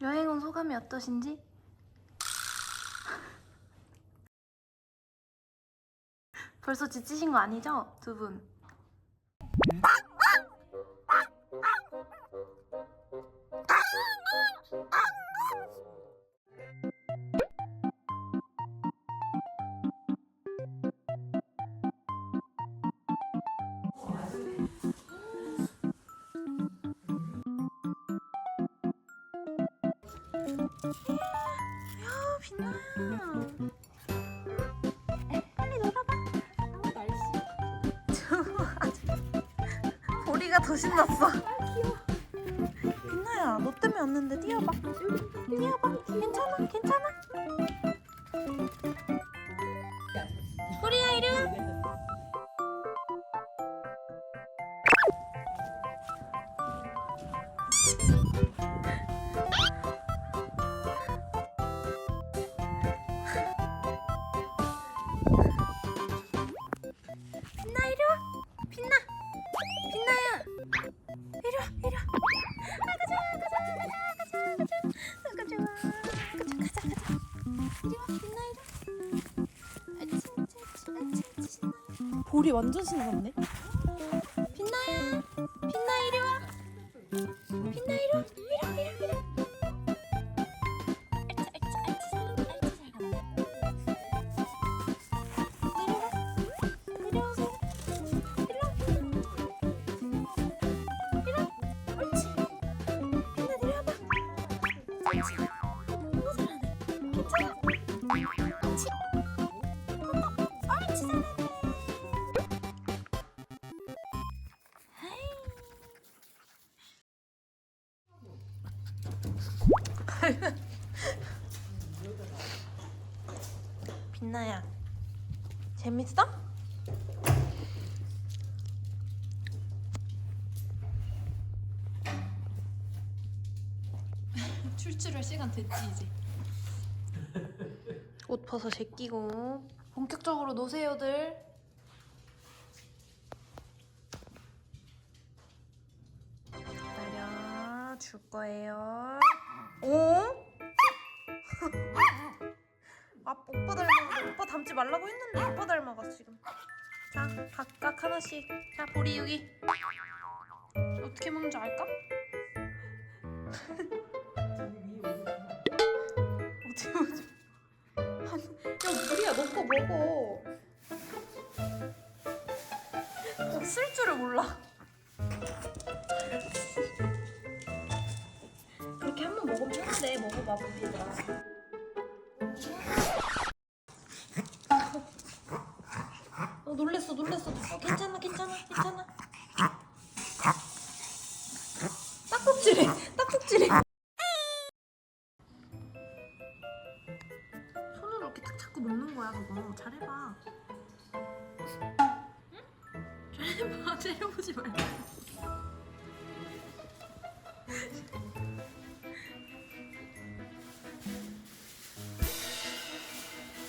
여행 온 소감이 어떠신지? 벌써 지치신 거 아니죠? 두 분. 야, 빛나야. 빨리 놀아봐. 아, 날씨. 보리가 더 신났어. 아, 귀여워. 빛나야, 너 때문에 왔는데 뛰어봐. 뛰어봐. 괜찮아, 괜찮아. 이리 볼이 완전 신났네. 빛나야, 빛나 이리 와. 빛나 이리 와, 이리 와, 이리 와, 빛나야 재밌어? 출출할 시간 됐지 이제. 옷 벗어 제끼고 본격적으로 노세요들 기다려 줄 거예요 오? 아 오빠 닮아 오빠 닮지 말라고 했는데 오빠 닮아갔어 지금. 자 각각 하나씩. 자 보리 여기. 어떻게 먹는지 알까? 어떻게 먹는지. 야너 거 먹어. 어, 쓸 줄을 몰라. 그렇게 한 번 먹으면 편한데 먹어봐 보리들아 괜찮아 괜찮아 괜찮아. 딱꼭질해 딱꼭질해. 손으로 이렇게 탁 잡고 먹는 거야 그거. 잘해봐. 응? 잘해봐. 째려보지 말고.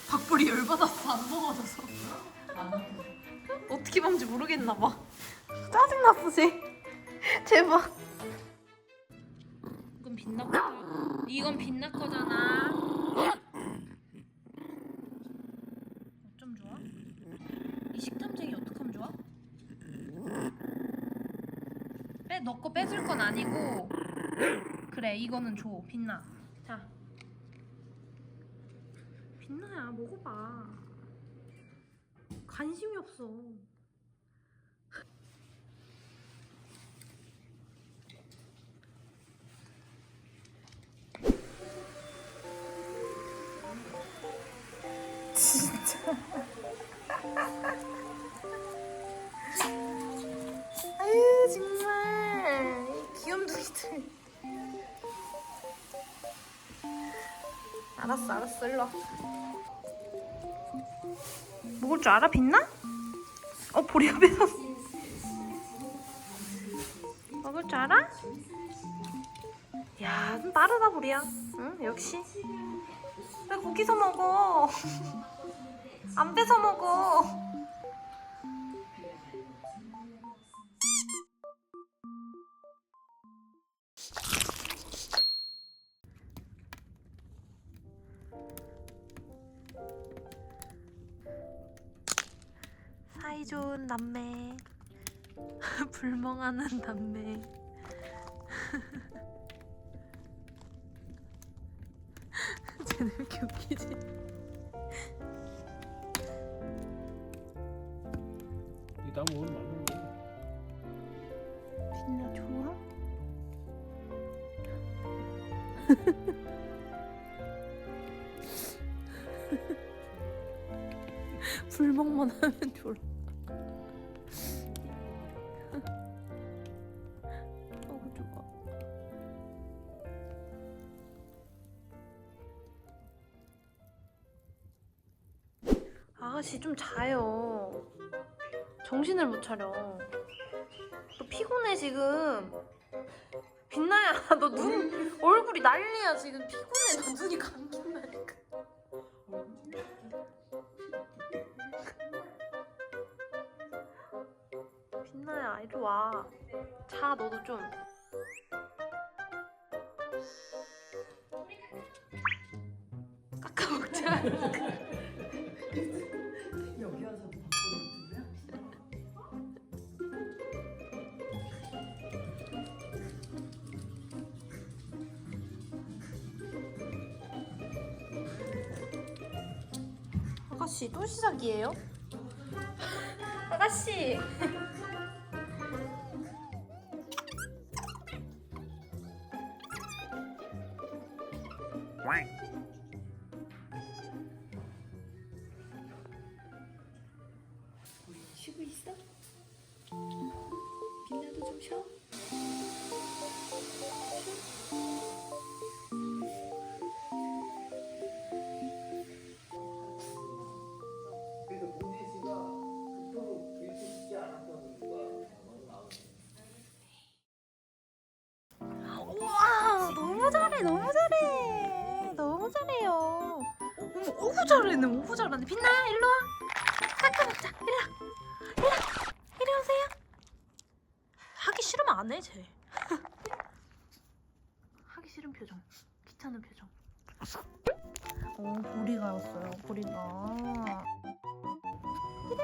박불이 열받았어 안 먹어져서 먹는지 모르겠나 봐. 짜증났어 쟤 제발. 이건 빛나 거 이건 빛나 거잖아. 어쩜 좋아? 이 식탐쟁이 어떡하면 좋아? 빼, 너거 뺏을 건 아니고. 그래 이거는 줘. 빛나. 자. 빛나야 먹어봐. 관심이 없어 알았어 알았어 일로 와 먹을 줄 알아 빛나? 어 보리 앞에서 먹을 줄 알아? 야, 좀 빠르다 보리야. 응, 역시. 왜 거기서 먹어? 안 뺏어 먹어. 좋은 남매. 불멍하는 남매. 쟤네 왜 이렇게 웃기지? 이 나무 오늘 맞는데 빛나 좋아? 불멍만 하면 졸아. 아가씨 좀 자요. 정신을 못 차려. 너 피곤해 지금. 빛나야 너 눈 얼굴이 난리야 지금 피곤해 너 눈이 감긴다니까. 빛나야 이리 와. 자 너도 좀. 깎아 먹자. 아가씨 또 시작이에요? 아가씨. 쉬고 있어? 빛나도 좀 쉬어? 잘해 너무 잘해. 너무 잘해요. 어머 오구 잘하네 오구 잘하네. 빛나야 일로 와. 깎아 먹자. 일로 와. 일로 와. 이리 오세요. 하기 싫으면 안 해 쟤. 하기 싫은 표정. 귀찮은 표정. 오 보리가 왔어요 보리가. 이리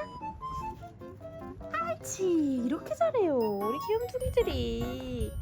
옳지 이렇게 잘해요 우리 귀염둥이들이